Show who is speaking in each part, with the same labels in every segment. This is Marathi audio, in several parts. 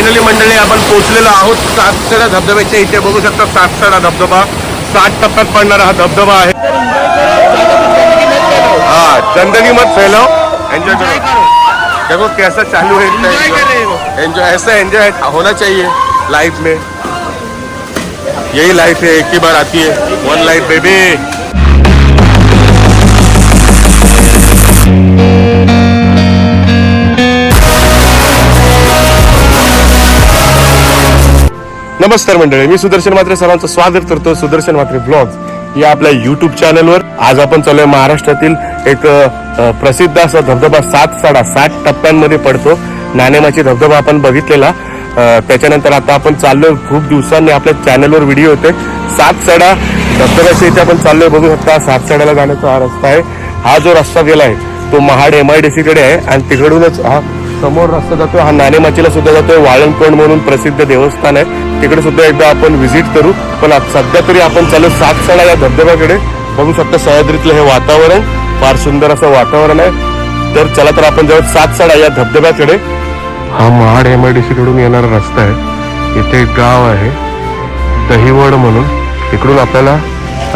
Speaker 1: फायनली मंडळी आपण पोहोचलेलो आहोत सातसडा धबधब्याच्या इथे. बघू शकता सातसडा धबधबा. सात टप्प्यात पडणारा हा धबधबा आहे. हाँ ज़िंदगी मत फैलाओ. एंजॉय करो. देखो कैसा चालू है एंजॉय ऐसा एंजॉय होना चाहिए लाइफ में. यही लाइफ है एक ही बार आती है. वन लाइफ बेबी नमस्कार मंडळी मी सुदर्शन मात्रे सर्वांचं स्वागत करतो सुदर्शन मात्रे ब्लॉग या आपल्या युट्यूब चॅनलवर आज आपण चालूय महाराष्ट्रातील एक प्रसिद्ध असा धबधबा सात साडा सात टप्प्यांमध्ये पडतो. नाणेमाची धबधबा आपण बघितलेला. त्याच्यानंतर आता आपण चाललोय खूप दिवसांनी आपल्या चॅनलवर व्हिडिओ होते सात साडा धबधब्याच्या इथे आपण चाललोय. बघू शकता सात साड्याला जाण्याचा हा रस्ता आहे. हा जो रस्ता गेलाय तो Mahad M I D C कडे आहे आणि तिकडूनच हा समोर रस्ता जातो हा नाणेमाचीला सुद्धा जातोय वाळणकोंड म्हणून प्रसिद्ध देवस्थान आहे. तिकडे सुद्धा एकदा आपण व्हिजिट करू. पण सध्या तरी आपण चालू सातसाडा या धबधब्याकडे. बघू शकता सह्याद्रीतलं हे वातावरण फार सुंदर असं वातावरण आहे. तर चला तर आपण जाऊ सातसाडा या धबधब्याकडे. हा Mahad M I D C कडून येणारा रस्ता आहे. इथे एक गाव आहे दहिवड म्हणून. इकडून आपल्याला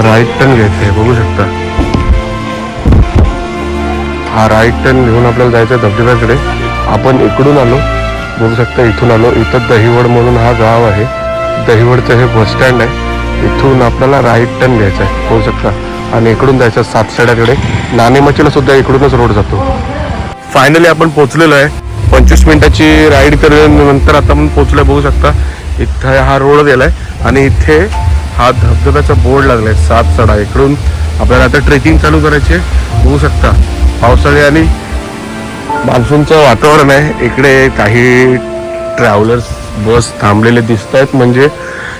Speaker 1: राईट टर्न घ्यायचं आहे बघू शकता. हा राईट टर्न घेऊन आपल्याला जायचं आहे धबधब्याकडे. आपण इकडून आलो बघू शकता इथून आलो. इथं दहिवड म्हणून हा गाव आहे. दहिवडचं हे बस स्टँड आहे. इथून आपल्याला राईट टर्न घ्यायचा आहे. बघू शकता. आणि इकडून जायचं सातसाड्याकडे. नाणेमाचीला सुद्धा इकडूनच रोड जातो. फायनली आपण पोहोचलेलो आहे. पंचवीस मिनिटाची राईड नंतर आता आपण पोहोचलोय बघू शकता. इथं हा रोड गेलाय. आणि इथे हा धबधब्याचा बोर्ड लागलाय. सात सडा इकडून आपल्याला आता ट्रेकिंग चालू करायची आहे. बघू शकता. पावसाळी आणि मान्सूनचं वातावरण आहे. इकडे काही ट्रॅव्हलर्स बस थांबलेले दिसत आहेत म्हणजे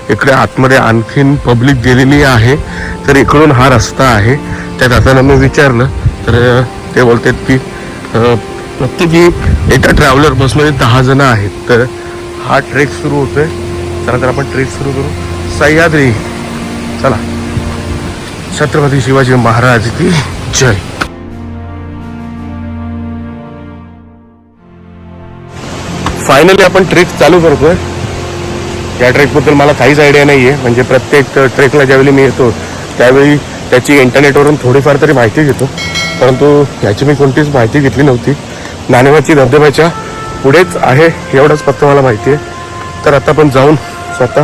Speaker 1: इकडे आतमध्ये आणखीन पब्लिक गेलेली आहे. तर इकडून हा रस्ता आहे. त्या जाताना मी विचारलं. तर ते बोलतात की प्रत्येकी एका ट्रॅव्हलर बसमध्ये दहा जण आहेत. तर हा ट्रेक सुरू होतोय. चला तर आपण ट्रेक सुरू करू. सह्याद्री. चला. छत्रपती शिवाजी महाराज की जय. फायनली आपण ट्रेक चालू करतोय. या ट्रेकबद्दल मला काहीच आयडिया नाही आहे म्हणजे प्रत्येक ट्रेकला ज्यावेळी मी येतो त्यावेळी त्याची इंटरनेटवरून थोडीफार तरी माहिती घेतो. परंतु याची मी कोणतीच माहिती घेतली नव्हती. नाणेवाची धबधब्याच्या पुढेच आहे एवढंच फक्त मला माहिती आहे. तर आता आपण जाऊन स्वतः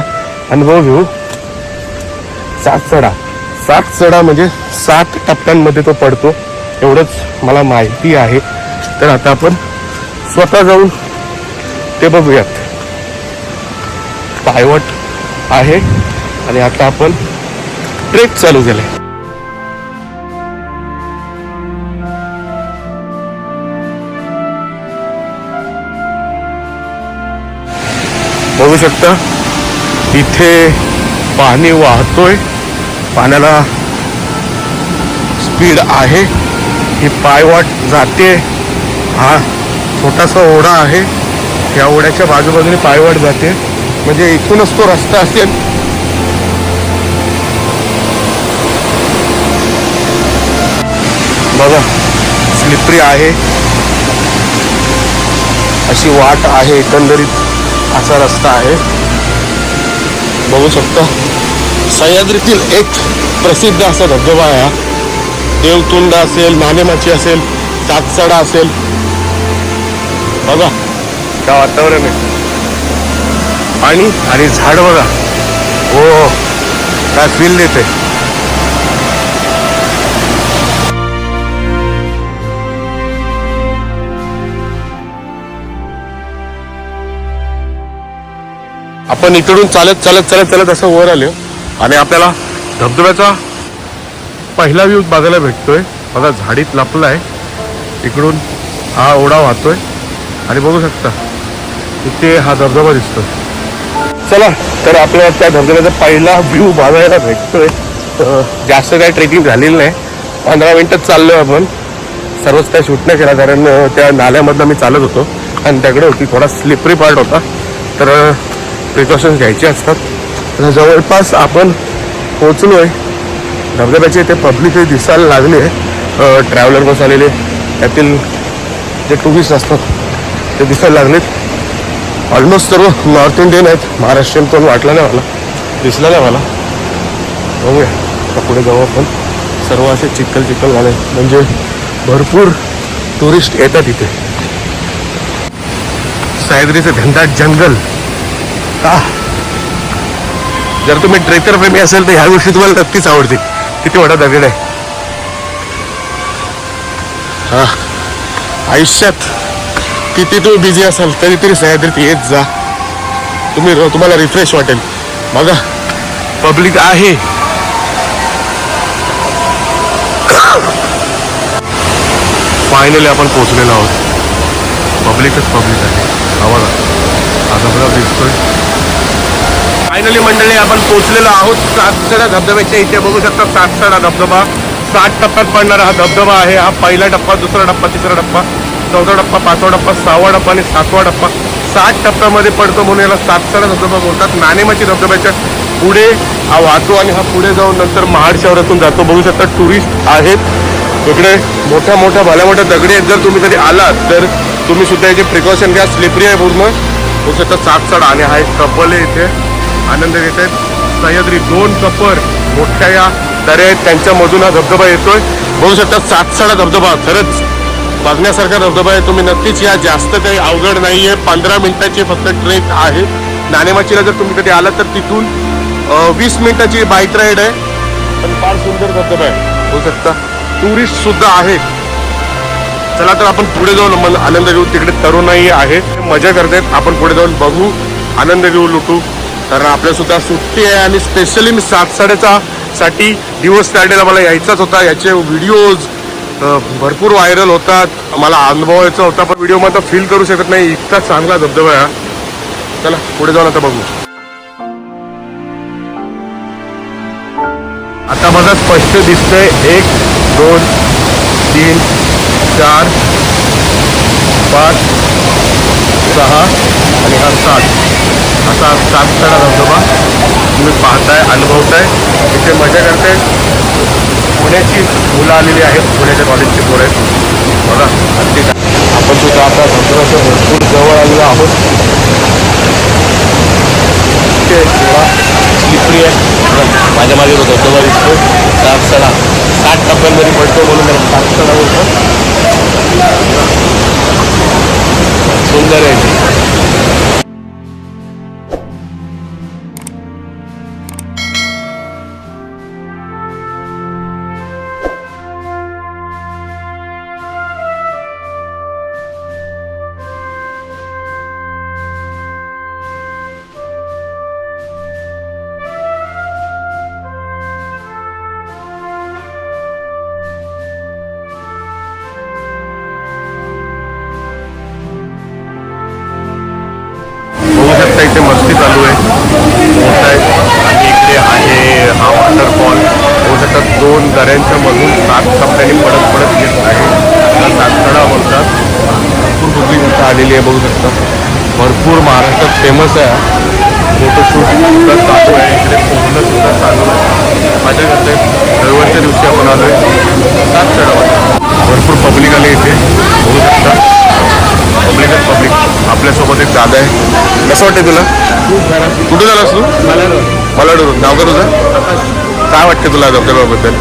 Speaker 1: अनुभव घेऊ. सात चढा सात चढा म्हणजे सात टप्प्यांमध्ये तो पडतो एवढंच मला माहिती आहे. तर आता आपण स्वतः जाऊन ते बघूयात. पायवट आहे आणि आता आपण ट्रेक चालू केले बघू शकता इथे पाणी वाहतोय. पाण्याला स्पीड आहे. ही पायवाट जाते. हा छोटासा ओढा आहे. या ओढ्याच्या बाजूबाजूने पायवाट जाते. म्हणजे इथूनच तो रस्ता असेल. बघा स्लिपरी आहे. अशी वाट आहे एकंदरीत असा रस्ता आहे. बघू शकता सह्याद्रीतील एक प्रसिद्ध असा धबधबा आहे हा. देवतुंड असेल नानेमाची असेल सातसडा असेल. बघा त्या वातावरण आहे. पाणी आणि झाड बघा. हो, हो. काय फील देते आपण इकडून चालत चालत चालत चालत असं वर आलो. आणि आपल्याला धबधब्याचा पहिला व्ह्यू बघायला भेटतोय. बघा झाडीत लपलाय. इकडून हा ओढा वाहतोय. आणि बघू शकता. इथे हा धबधबा दिसतो चला तर आपल्याला त्या धबधब्याचा पहिला व्ह्यू बघायला भेटतोय. तर जास्त काही ट्रेकिंग झालेली नाही. पंधरा मिनिटच चाललो आपण. सर्वच काय शूट नाही केला कारण त्या नाल्यामधनं मी चालत होतो. आणि त्याकडे होती थोडा स्लिपरी पार्ट होता. तर प्रिकॉशन्स घ्यायचे असतात. तर जवळपास आपण पोचलो आहे धबधब्याचे ते पब्लिक दिसायला लागले. ट्रॅव्हलर बस आलेले त्यातील जे टुरिस्ट असतात ते दिसायला लागलेत. ऑलमोस्ट सर्व नॉर्थ इंडियन आहेत. महाराष्ट्रीयन कोण वाटला नाही मला. दिसला नाही मला. बघूया. आता पुढे जाऊ आपण. सर्व असे चिखल चिखल झाले. म्हणजे भरपूर टुरिस्ट येतात इथे. सह्याद्रीचं धंदा जंगल. का जर तुम्ही ट्रेकर प्रेमी असेल तर ह्या गोष्टी तुम्हाला नक्कीच आवडतील. किती मोठा दगड आहे. हा. आयुष्यात किती तुम्ही बिझी असाल तरी तरी सह्याद्रीत येत जा. तुम्ही तुम्हाला रिफ्रेश वाटेल. बघा. पब्लिक आहे. फायनली आपण पोहोचलेलो आहोत. पब्लिकच पब्लिक आहे. आवाज आता धबधबा दिसतोय. फायनली मंडळी आपण पोहोचलेलो आहोत. सातसडा धबधब्याच्या इथे बघू शकता. सातसडा धबधबा. सात टप्प्यात पडणारा हा धबधबा आहे. हा पहिला टप्पा दुसरा टप्पा तिसरा टप्पा. चौथा टप्पा पाचवा टप्पा सहावा टप्पा आणि सातवा टप्पा. सात टप्प्यामध्ये पडतो म्हणून याला सातसाडा धबधबा बोलतात. नाणेमाची धबधब्याच्या पुढे हा वाहतो आणि हा पुढे जाऊन नंतर महाड शहरातून जातो. बघू शकता टुरिस्ट आहेत. तिकडे मोठ्या मोठ्या भल्या मोठ्या दगडी आहेत. जर तुम्ही कधी आलात तर तुम्ही सुद्धा याची प्रिकॉशन घ्या. स्लिपरी आहे पूर्ण. बघू शकता सातसडा आणि हा एक कपल आहे इथे. आनंद घेत आहेत. सह्याद्री दोन कपर मोठ्या या दऱ्या आहेत. त्यांच्यामधून हा धबधबा येतोय. बघू शकता सातसडा धबधबा. खरंच बघण्यासारखा धबधबा आहे. तुम्ही नक्कीच या. जास्त काही अवघड नाही आहे पंधरा मिनिटाची फक्त ट्रेक आहे. नाणेमाचीला जर तुम्ही कधी आलात तर तिथून वीस मिनिटाची बाईक राईड आहे. पण फार सुंदर धबधबा आहे. होऊ शकता. टुरिस्ट सुद्धा आहेत चला तर आपण पुढे जाऊन मन- आनंद घेऊ. तिकडे तरुणाई आहे. मजा करतायत आपण पुढे जाऊन बघू. आनंद घेऊ लुटू. कारण आपल्या सुद्धा सुट्टी आहे आणि स्पेशली मी सात साडेचा साठी दिवस काढलेला मला यायचाच होता. याचे व्हिडिओज भरपूर व्हायरल होतात. मला अनुभवायचा होता पण व्हिडिओमध्ये फील करू शकत नाही. इतका चांगला धबधबा आहे. हा. चला पुढे जाऊन आता बघू. आता बघा स्पष्ट दिसतंय. एक दोन तीन चार पाच सहा आणि हा सात. असा सात सडा धबधबा तुम्ही पाहताय अनुभवताय. इथे मजा करताय. पुण्याची मुलं आलेली आहेत. पुण्याच्या कॉलेजची पोरं आहेत. बघा अगदी आहे आपण सुद्धा आता धबधब्याच्या भरपूर जवळ आलेलो आहोत. इथे स्लिपरी आहे. माझ्या मागे तो धबधबा दिसतो सात सडा सात दोन दऱ्यांच्या मधून सात टप्प्याने पडत पडत येत आहे. त्याला सातकडा बोलतात. भरपूर पब्लिक इथं आलेली आहे बघू शकता. भरपूर महाराष्ट्रात फेमस आहे फोटोशूट सुद्धा चालू आहे. इकडे पोहणं सुद्धा चालू आहे. मजा करते रविवारच्या दिवशी आपण आलो आहे सात चढावर भरपूर पब्लिक आले इथे. बघू शकता. पब्लिकच पब्लिक आपल्यासोबत एक दादा आहे. कसं वाटते तुला? कुठे झालास तू? मलाडूरून नाव का तुझं? काय वाटते तुला धबधब्याबद्दल?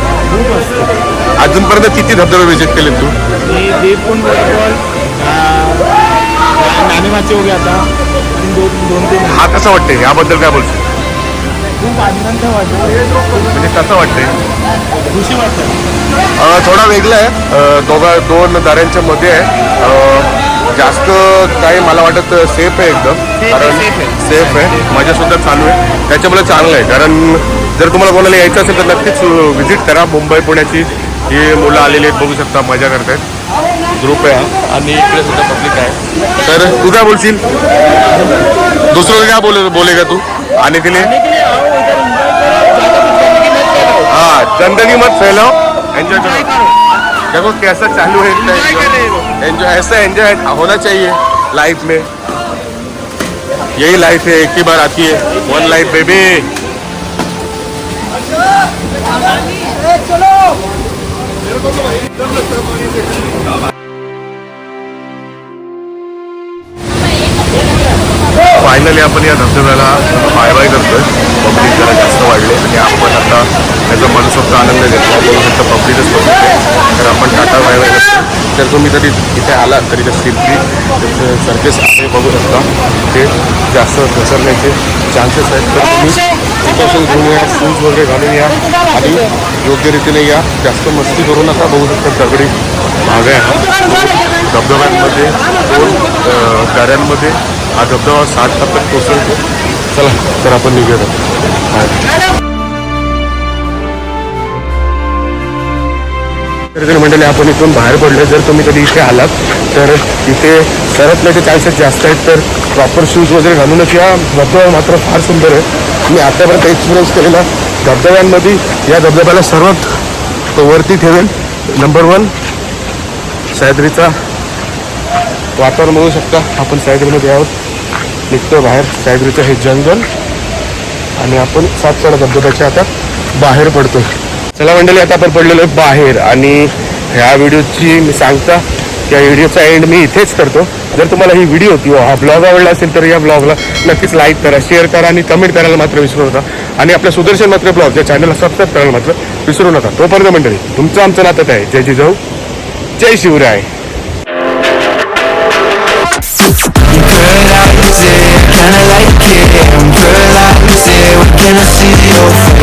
Speaker 1: अजूनपर्यंत किती धबधबे विजिट केले तू?
Speaker 2: ये देवकुंड वॉटरफॉल नाणेमाचे हो गया आता. दोन दोन तीन
Speaker 1: हा कसा वाटते याबद्दल काय बोलतो
Speaker 2: खूप आनंद वाटतो
Speaker 1: म्हणजे कसं वाटते
Speaker 2: खुशी वाटतं
Speaker 1: अ, थोडा वेगळा आहे. दोघा दोन दऱ्यांच्या मध्ये आहे. जास्त काही मला वाटत सेफ आहे एकदम. कारण. सेफ आहे. मजा सुद्धा चालू आहे. त्याच्यामुळे चांगलं आहे. कारण जर तुम्हाला कोणाला यायचं असेल तर नक्कीच व्हिजिट करा. मुंबई पुण्याची ही मुलं आलेली आहेत बघू शकता मजा करतायत. ग्रुप आहे हा. आणि इकडे सुद्धा पब्लिक आहे. तर तू काय बोलशील? दुसरं काय बोले बोलेगा तू? के लिए हाँ गंदगी मत फैलाओ. एंजॉय करो. देखो कैसा चालू है इतना एंजॉय ऐसा एंजॉय होना चाहिए लाइफ में। यही लाइफ है एक ही बार आती है। वन लाइफ बेबी फायनली आपण या धबधब्याला बाय करतो आहे पब्लिक जरा जास्त वाढले. आणि आपण आता त्याचा मनसोक्त आनंद घेतला. बघू शकता पब्लिकच पब्लिक आहे तर आपण टाटा बाय बाय करतो जर तुम्ही कधी इथे आलात तरी त्या सिरकी सर्केस आहे बघू शकता. ते जास्त घसरण्याचे चान्सेस आहेत. तर तुम्ही प्रिकॉशन घेऊन या शूज वगैरे घालून या आणि योग्य रीतीने या. जास्त मस्ती करू नका. बघू शकता दगडी भाग आहे. धबधब्यांमध्ये दोन अ, दऱ्यांमध्ये हा धबधबा साठ टप्प्यात कोसळतो. चला तर आपण निघूया मंडळी आपण इथून बाहेर पडलो जर तुम्ही कधी इथे आलात तर इथे सरतल्याचे चान्सेस जास्त आहेत तर प्रॉपर शूज वगैरे घालूनच या धबधबा मात्र फार सुंदर आहे. मी आतापर्यंत एक्सपिरियन्स केलेला धबधब्यांमध्ये या धबधब्याला सर्वात वरती ठेवेल नंबर वन सह्याद्रीचा वातावरण बघू शकता. आपण सह्याद्रीमध्ये आहोत. निघतो बाहेर. सह्याद्रीचं हे जंगल. आणि आपण सातकडा धबधब्याच्या आता बाहेर पडतो चला मंडळी आता आपण पडलेलो आहे बाहेर आणि ह्या व्हिडिओची मी सांगता या व्हिडिओचा एंड मी इथेच करतो. जर तुम्हाला ही व्हिडिओ किंवा हा ब्लॉग आवडला असेल तर या ब्लॉगला नक्कीच लाईक करा शेअर करा आणि कमेंट करायला मात्र विसरू नका. आणि आपल्या सुदर्शन मात्र ब्लॉग या चॅनलला सबस्क्राईब करायला मात्र विसरू नका. तोपर्यंत मंडळी तुमचं आमचं नातं आहे जय जिजाऊ जय Shivray. Can I see your face?